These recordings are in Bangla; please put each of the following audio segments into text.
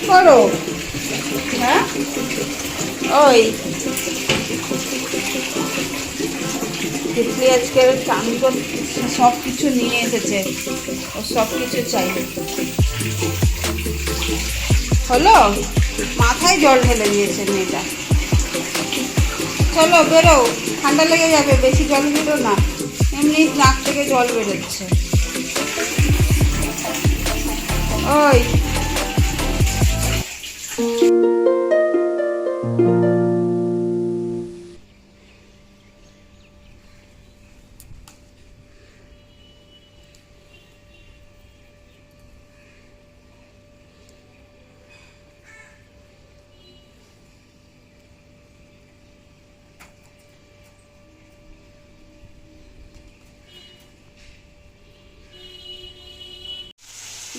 কি করো? হ্যাঁ? ওই। তিতলি আজকে চান সব কিছু নিয়ে এসেছে। ও সব কিছু চাই। হলো? মাথায় জল ঢেলে দিয়েছে মেয়েটা। চলো, বেরো। ঠান্ডা লেগে যাবে, বেশি জল বেরো না। এমনি নাক থেকে জল বেরোচ্ছে। ওই। Thank you.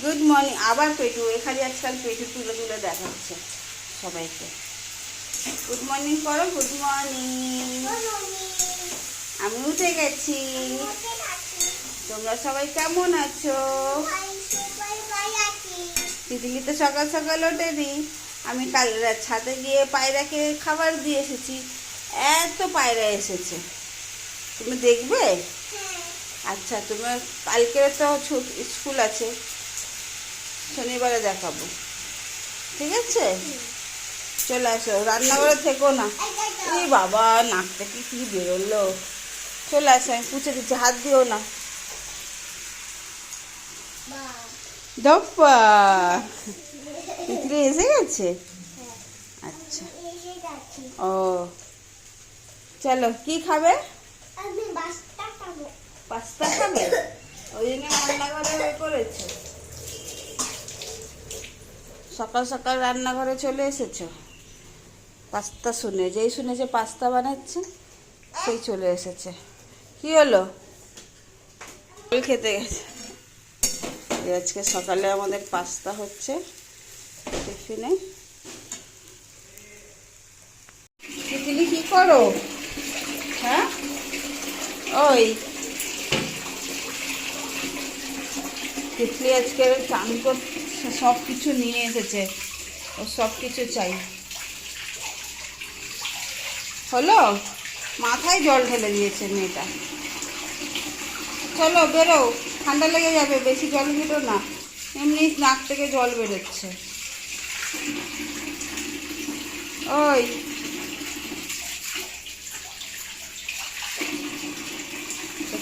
গুড মর্নিং আবার পেটু এখানে আজকাল পেটু তুলে তুলে দেখাচ্ছে সবাইকে। গুড মর্নিং করো গুড মর্নিং আমি উঠে গেছি। তোমরা সবাই কেমন আছো? তিতিলি তো সকাল সকাল ওঠেনি। আমি কাল ছাদে গিয়ে পায়রাকে খাবার দিয়ে এসেছি। এত পায়রা এসেছে। তুমি দেখবে? আচ্ছা তোমার কালকের তো স্কুল আছে। শনিবারে দেখাবো। ঠিক আছে? চলে আসো রান্নাঘরে থেকো না। এই বাবা নাক থেকে কি বেরোলো। চলে আসো আমি পুছে দিচ্ছি হাত দিও না। দপ্পা তিতলি এসে গেছে? আচ্ছা। ও। চলো কি খাবে? পাস্তা খাবে? ওই জন্য রান্নাঘরে করেছে সকাল সকাল রান্নাঘরে চলে এসেছ? পাস্তা শুনে, যেই শুনেছে পাস্তা বানাচ্ছে, সেই চলে এসেছে। কি হলো? খেতে গেছে। আজকে সকালে আমাদের পাস্তা হচ্ছে টিফিনে কি করো? হ্যাঁ? ওই তিতলি আজকে চান করতে সব কিছু নিয়ে এসেছে। ও সব কিছু চাই। হলো? মাথায় জল ঢেলে দিয়েছে মেয়েটা। চলো, বেরো। ঠান্ডা লেগে যাবে, বেশি জল বেরো না। এমনি নাক থেকে জল বেরোচ্ছে। ওই।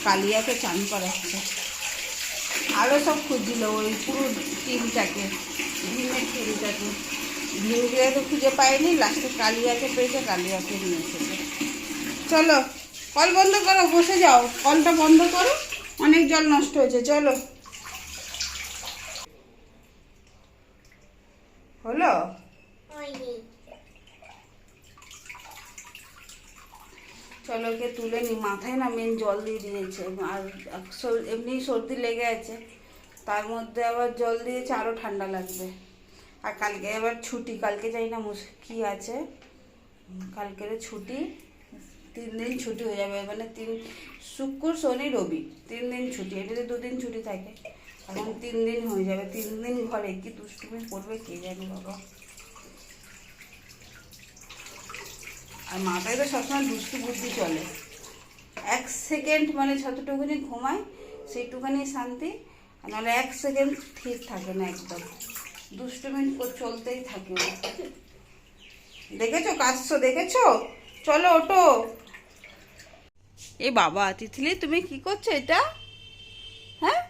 কালিয়াকে চান করাচ্ছে। আরও সব খুঁজছিল ওই পুরো টিমটাকে ভীমের টিমটাকে। ভীমগুলো তো খুঁজে পায়নি, লাস্টে কালিয়াকে পেয়েছে, কালিয়াকে নিয়ে এসেছে। চলো, কল বন্ধ করো, বসে যাও। কলটা বন্ধ করো, অনেক জল নষ্ট হয়েছে, চলো। হলো? চলো ওকে তুলে নি, মাথায় না মেন জল দিয়ে দিয়েছে। আর এমনি সর্দি লেগে আছে, তার মধ্যে আবার জল দিয়েছে আরও ঠান্ডা লাগবে। আর কালকে আবার ছুটি, কালকে যাই না কী আছে। কালকের ছুটি, তিন দিন ছুটি হয়ে যাবে মানে তিন শুক্র, শনি, রবি, তিন দিন ছুটি, এটাতে দুদিন ছুটি থাকে। এখন তিন দিন হয়ে যাবে, তিন দিন ঘরে, কি দুষ্টুমি করবে কে জানি বাবা। আর মাথায় তো সবসময় দুষ্টু বুদ্ধি চলে। এক সেকেন্ড মানে যতটুকুনি ঘুমায় সেইটুখানি শান্তি নাহলে এক সেকেন্ড ঠিক থাকে না একদম। দুষ্টুমি কর- চলতেই থাকে। দেখেছ? কাজছো? দেখেছ? চলো ওটো এ বাবা তিতলি তুমি কি করছ এটা? হ্যাঁ?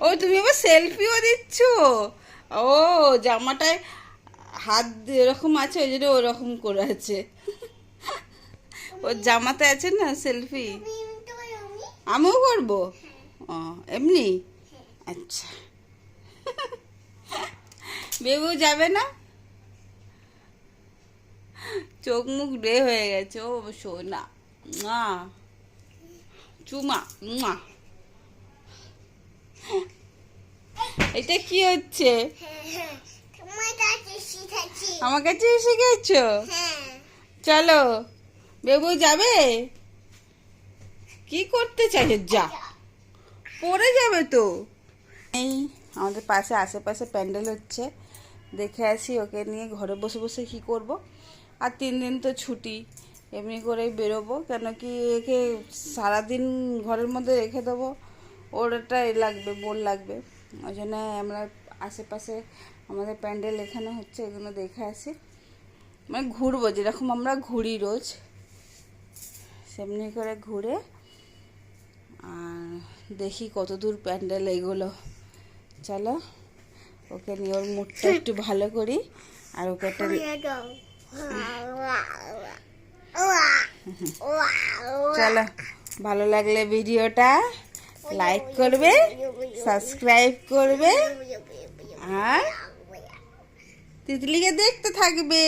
ও তুমি আবার সেলফিও দিচ্ছ? ও জামাটায় হাত এরকম আছে, ওই জন্য ওরকম করে আছে। ওর জামাতে আছে না সেলফি? আমিও করব? ও, এমনি? আচ্ছা। বেবু যাবে না? চোখ মুখ রে হয়ে গেছে, ও সোনা। মা। চুমা মা এটা কি হচ্ছে? আমার কাছে এসে গেছো চলো, বেবু যাবে? কি করতে চাইছে? যা। পড়ে যাবে তো। এই, আমাদের পাশে আশেপাশে প্যান্ডেল হচ্ছে। দেখে আসি ওকে নিয়ে ঘরে বসে বসে কি করব। আর তিন দিন তো ছুটি, এমনি করেই বেরোবো। কেন কি একে সারাদিন ঘরের মধ্যে রেখে দেবো। ওর একটা লাগবে বোর লাগবে। ওই জন্য আমরা আশেপাশে আমাদের প্যান্ডেল এখানে হচ্ছে, এগুলো দেখে আসি। মানে ঘুরবো, যেরকম আমরা ঘুরি রোজ, সেমনি করে ঘুরে আর দেখি কত দূর প্যান্ডেল এগুলো। চলো, ওকে নিয়ে ওর মুডটা একটু ভালো করি, আর ওকে চলো, ভালো লাগলে ভিডিওটা লাইক করবে, সাবস্ক্রাইব করবে, আর তিতলিকে দেখতে থাকবে.